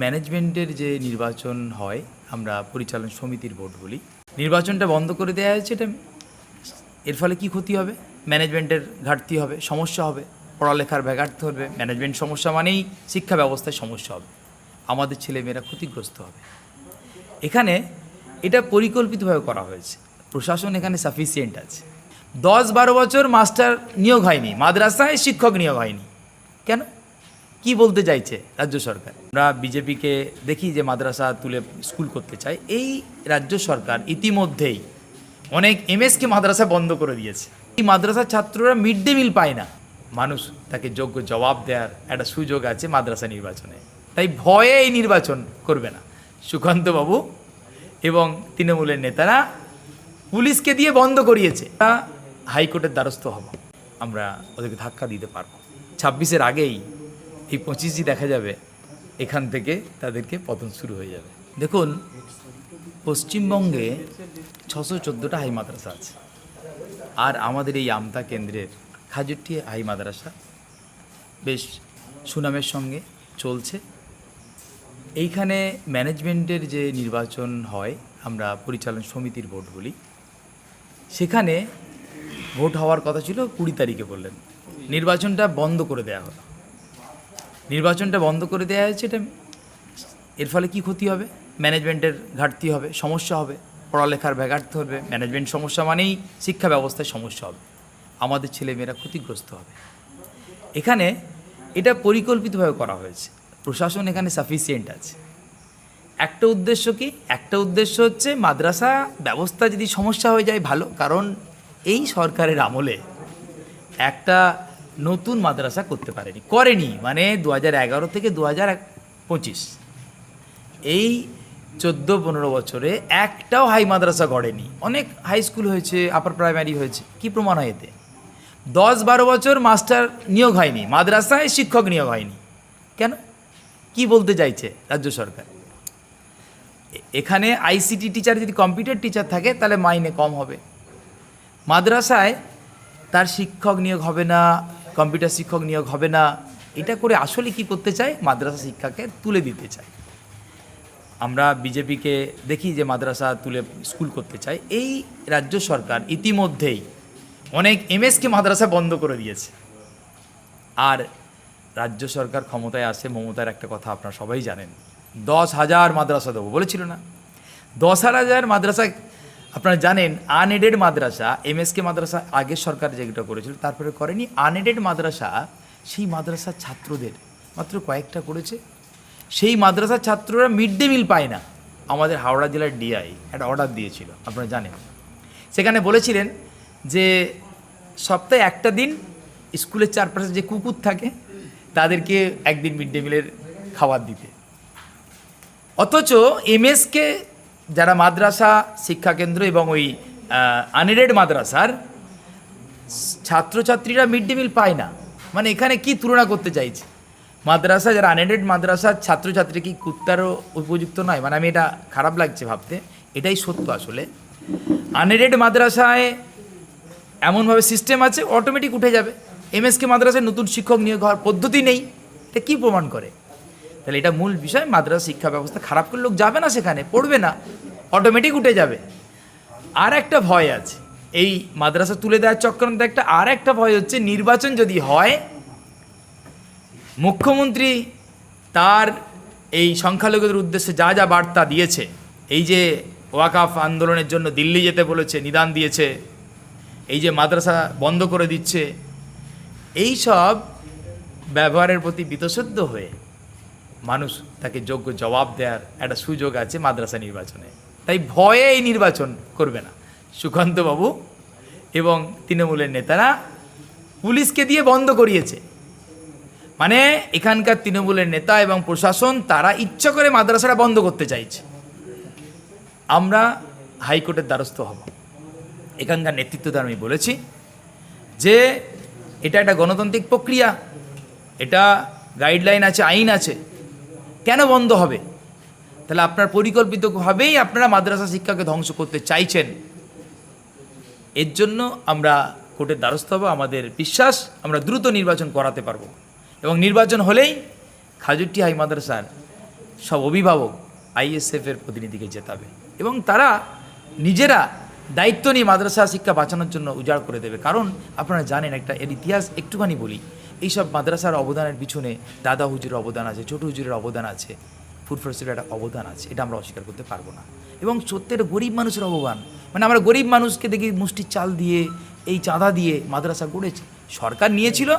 ম্যানেজমেন্টের যে নির্বাচন হয়, আমরা পরিচালন সমিতির ভোট বলি, নির্বাচনটা বন্ধ করে দেওয়া হয়েছে, এটা এর ফলে কি ক্ষতি হবে? ম্যানেজমেন্টের ঘাটতি হবে, সমস্যা হবে, পড়ালেখার ব্যাঘাটতি হবে ম্যানেজমেন্ট সমস্যা মানেই শিক্ষা ব্যবস্থায় সমস্যা হবে, আমাদের ছেলেমেয়েরা ক্ষতিগ্রস্ত হবে। এখানে এটা পরিকল্পিতভাবে করা হয়েছে, প্রশাসন এখানে সাফিসিয়েন্ট আছে। দশ বারো বছর মাস্টার নিয়োগ হয়নি, মাদ্রাসায় শিক্ষক নিয়োগ হয়নি, কেন? কি বলতে চাইছে রাজ্য সরকার? আমরা বিজেপিকে দেখি যে মাদ্রাসা তুলে স্কুল করতে চায়। এই রাজ্য সরকার ইতিমধ্যেই অনেক এমএসকে মাদ্রাসা বন্ধ করে দিয়েছে। এই মাদ্রাসার ছাত্ররা মিড ডে মিল পায় না। মানুষ তাকে যোগ্য জবাব দেওয়ার একটা সুযোগ আছে মাদ্রাসা নির্বাচনে। তাই ভয়ে এই নির্বাচন করবে না। সুকান্তবাবু এবং তৃণমূলের নেতারা পুলিশকে দিয়ে বন্ধ করিয়েছে। তা হাইকোর্টের দ্বারস্থ হব। আমরা ওদেরকে ধাক্কা দিতে পারব। ছাব্বিশের আগেই এই পঁচিশই দেখা যাবে, এখান থেকে তাদেরকে পতন শুরু হয়ে যাবে। দেখুন, পশ্চিমবঙ্গে ছশো চোদ্দোটা হাই মাদ্রাসা আছে। আর আমাদের এই আমতা কেন্দ্রের খাজুরটি হাই মাদ্রাসা বেশ সুনামের সঙ্গে চলছে। এইখানে ম্যানেজমেন্টের যে নির্বাচন হয়, আমরা পরিচালন সমিতির ভোট বলি। সেখানে ভোট হওয়ার কথা ছিল কুড়ি তারিখে বললেন। নির্বাচনটা বন্ধ করে দেওয়া হলো। নির্বাচনটা বন্ধ করে দেওয়া হয়েছে, এটা এর ফলে কি ক্ষতি হবে? ম্যানেজমেন্টের ঘাটতি হবে, সমস্যা হবে, পড়ালেখার ব্যাঘাটতি হবে, ম্যানেজমেন্ট সমস্যা মানেই শিক্ষা ব্যবস্থায় সমস্যা হবে, আমাদের ছেলেমেয়েরা ক্ষতিগ্রস্ত হবে। এখানে এটা পরিকল্পিতভাবে করা হয়েছে, প্রশাসন এখানে সাফিসিয়েন্ট আছে। একটা উদ্দেশ্য কি? একটা উদ্দেশ্য হচ্ছে মাদ্রাসা ব্যবস্থা যদি সমস্যা হয়ে যায় ভালো, কারণ এই সরকারের আমলে একটা নতুন মাদ্রাসা করতে পারেনি, করেনি। মানে দু এগারো থেকে দু পঁচিশ। এই চোদ্দ পনেরো বছরে একটাও হাই মাদ্রাসা গড়েনি। অনেক হাই স্কুল হয়েছে আপার প্রাইমারি হয়েছে। কি প্রমাণ হয় এতে? দশ বারো বছর মাস্টার নিয়োগ হয়নি, মাদ্রাসায় শিক্ষক নিয়োগ হয়নি। কেন? কি বলতে চাইছে রাজ্য সরকার? এখানে আইসিটি টিচার যদি কম্পিউটার টিচার থাকে, তাহলে মাইনে কম হবে। মাদ্রাসায় তার শিক্ষক নিয়োগ হবে না কম্পিউটার শিক্ষক নিয়োগ হবে না, এটা করে আসলে কি করতে চায়? মাদ্রাসা শিক্ষাকে তুলে দিতে চায়। আমরা বিজেপিকে দেখি যে মাদ্রাসা তুলে স্কুল করতে চায়। এই রাজ্য সরকার ইতিমধ্যেই অনেক এমএসকে মাদ্রাসা বন্ধ করে দিয়েছে। আর রাজ্য সরকার ক্ষমতায় আসে, মমতার একটা কথা আপনারা সবাই জানেন। দশ হাজার মাদ্রাসা দেবো বলেছিল না? দশ হাজার মাদ্রাসা আপনারা জানেন আনএডেড মাদ্রাসা এমএসকে মাদ্রাসা আগের সরকার যেটা করেছিল, তারপরে করেনি। আনএডেড মাদ্রাসা, সেই মাদ্রাসার ছাত্রদের মাত্র কয়েকটা করেছে। সেই মাদ্রাসার ছাত্ররা মিড ডে মিল পায় না। আমাদের হাওড়া জেলার ডিআই একটা অর্ডার দিয়েছিল, আপনারা জানেন। সেখানে বলেছিলেন যে, সপ্তাহে একটা দিন স্কুলের চারপাশে যে কুকুর থাকে, তাদেরকে একদিন মিড ডে মিলের খাবার দিতে। অথচ এমএসকে যারা মাদ্রাসা, শিক্ষাকেন্দ্র এবং ওই আনএডেড মাদ্রাসার ছাত্রছাত্রীরা মিড ডে মিল পায় না। মানে এখানে কি তুলনা করতে চাইছে? মাদ্রাসা যারা আনএডেড মাদ্রাসার ছাত্রছাত্রী কি কুত্তারও উপযুক্ত নয়? মানে আমি এটা খারাপ লাগছে ভাবতে। এটাই সত্য আসলে। আনএডেড মাদ্রাসায় এমনভাবে সিস্টেম আছে অটোমেটিক উঠে যাবে। এমএসকে মাদ্রাসায় নতুন শিক্ষক নিয়োগ হওয়ার পদ্ধতি নেই। এটা কী প্রমাণ করে? তাহলে এটা মূল বিষয়, মাদ্রাসা শিক্ষা ব্যবস্থা খারাপ করে লোক যাবে না সেখানে, পড়বে না অটোমেটিক উঠে যাবে। আর একটা ভয় আছে, এই মাদ্রাসা তুলে দেওয়ার চক্রান্ত একটা, আর একটা ভয় হচ্ছে নির্বাচন যদি হয়, মুখ্যমন্ত্রী তার এই সংখ্যালঘুদের উদ্দেশ্যে যা যা বার্তা দিয়েছে, এই যে ওয়াকাফ আন্দোলনের জন্য দিল্লি যেতে বলেছে, নিদান দিয়েছে, এই যে মাদ্রাসা বন্ধ করে দিচ্ছে, এই সব ব্যবহারের প্রতি বিতশুদ্ধ হয়ে মানুষ তাকে যোগ্য জবাব দেওয়ার একটা সুযোগ আছে মাদ্রাসা নির্বাচনে। তাই ভয়ে এই নির্বাচন করবে না। সুকান্তবাবু এবং তৃণমূলের নেতারা পুলিশকে দিয়ে বন্ধ করিয়েছে। মানে এখানকার তৃণমূলের নেতা এবং প্রশাসন তারা ইচ্ছা করে মাদ্রাসাটা বন্ধ করতে চাইছে। আমরা হাইকোর্টের দ্বারস্থ হব। এখানকার নেতৃত্বদের আমি বলেছি যে এটা একটা গণতান্ত্রিক প্রক্রিয়া। এটা গাইডলাইন আছে, আইন আছে। কেন বন্ধ হবে? তাহলে আপনার পরিকল্পিতভাবেই আপনারা মাদ্রাসা শিক্ষাকে ধ্বংস করতে চাইছেন। এর জন্য আমরা কোর্টের দ্বারস্থ হব, আমাদের বিশ্বাস, আমরা দ্রুত নির্বাচন করাতে পারব। এবং নির্বাচন হলেই খাজুরটি হাই মাদ্রাসার সব অভিভাবক, আইএসএফ এর প্রতিনিধিকে জেতাবে এবং তারা নিজেরা দায়িত্ব নিয়ে মাদ্রাসা শিক্ষা বাঁচানোর জন্য উজাড় করে দেবে। কারণ আপনারা জানেন একটা, এর ইতিহাস একটুখানি বলি। এইসব মাদ্রাসার অবদানের পিছনে দাদা হুজুরের অবদান আছে, ছোট হুজুরের অবদান আছে ফুটফরসের একটা অবদান আছে, এটা আমরা অস্বীকার করতে পারব না। এবং সত্যের গরিব মানুষের অবদান মানে আমরা গরিব মানুষকে দেখি মুষ্টির চাল দিয়ে, এই চাঁদা দিয়ে মাদ্রাসা গড়েছে। সরকার নিয়েছিল,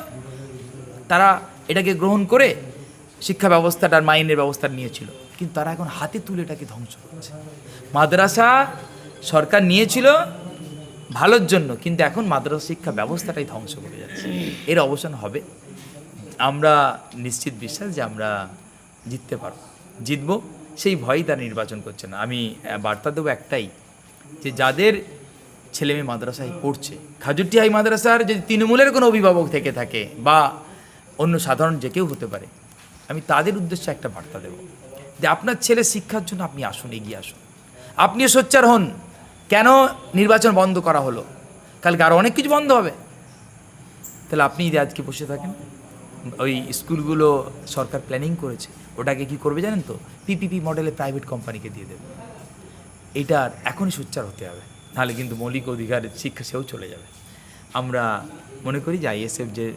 তারা এটাকে গ্রহণ করে শিক্ষা ব্যবস্থাটার, মাইনের ব্যবস্থা নিয়েছিল। কিন্তু তারা এখন হাতে তুলে এটাকে ধ্বংস করছে। মাদ্রাসা সরকার নিয়েছিল ভালোর জন্য, কিন্তু এখন মাদ্রাসা শিক্ষা ব্যবস্থাটাই ধ্বংস করে যাচ্ছে। এর অবসান হবে। আমরা নিশ্চিত বিশ্বাস যে আমরা জিততে পারব। জিতব, সেই ভয়ই তারা নির্বাচন করছে না। আমি বার্তা দেবো একটাই, যে যাদের ছেলে মেয়ে মাদ্রাসায় পড়ছে খাজুরটি হাই মাদ্রাসার যদি তৃণমূলের কোনো অভিভাবক থেকে থাকে বা অন্য সাধারণ যে কেউ হতে পারে, আমি তাদের উদ্দেশ্যে একটা বার্তা দেব, যে আপনার ছেলে শিক্ষার জন্য আপনি আসুন, এগিয়ে আসুন। আপনিও সোচ্চার হন। কেন নির্বাচন বন্ধ করা হলো? কালকে আরও অনেক কিছু বন্ধ হবে। তাহলে আপনি যদি আজকে বসে থাকেন। ওই স্কুলগুলো সরকার প্ল্যানিং করেছে। ওটাকে কি করবে জানেন তো? পিপিপি মডেলে প্রাইভেট কোম্পানিকে দিয়ে দেবে। এটার এখনই সোচ্চার হতে হবে। নাহলে কিন্তু মৌলিক অধিকার, শিক্ষা সেও চলে যাবে। আমরা মনে করি যে আইএসএফ যে,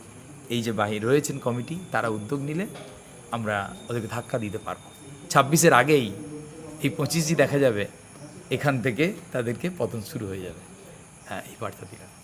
এই যে বাহির রয়েছেন কমিটি তারা উদ্যোগ নিলে আমরা ওদেরকে ধাক্কা দিতে পারব। ছাব্বিশের আগেই এই পঁচিশই দেখা যাবে। এখান থেকে তাদেরকে পতন শুরু হয়ে যাবে। হ্যাঁ এই বার্তা দিলাম।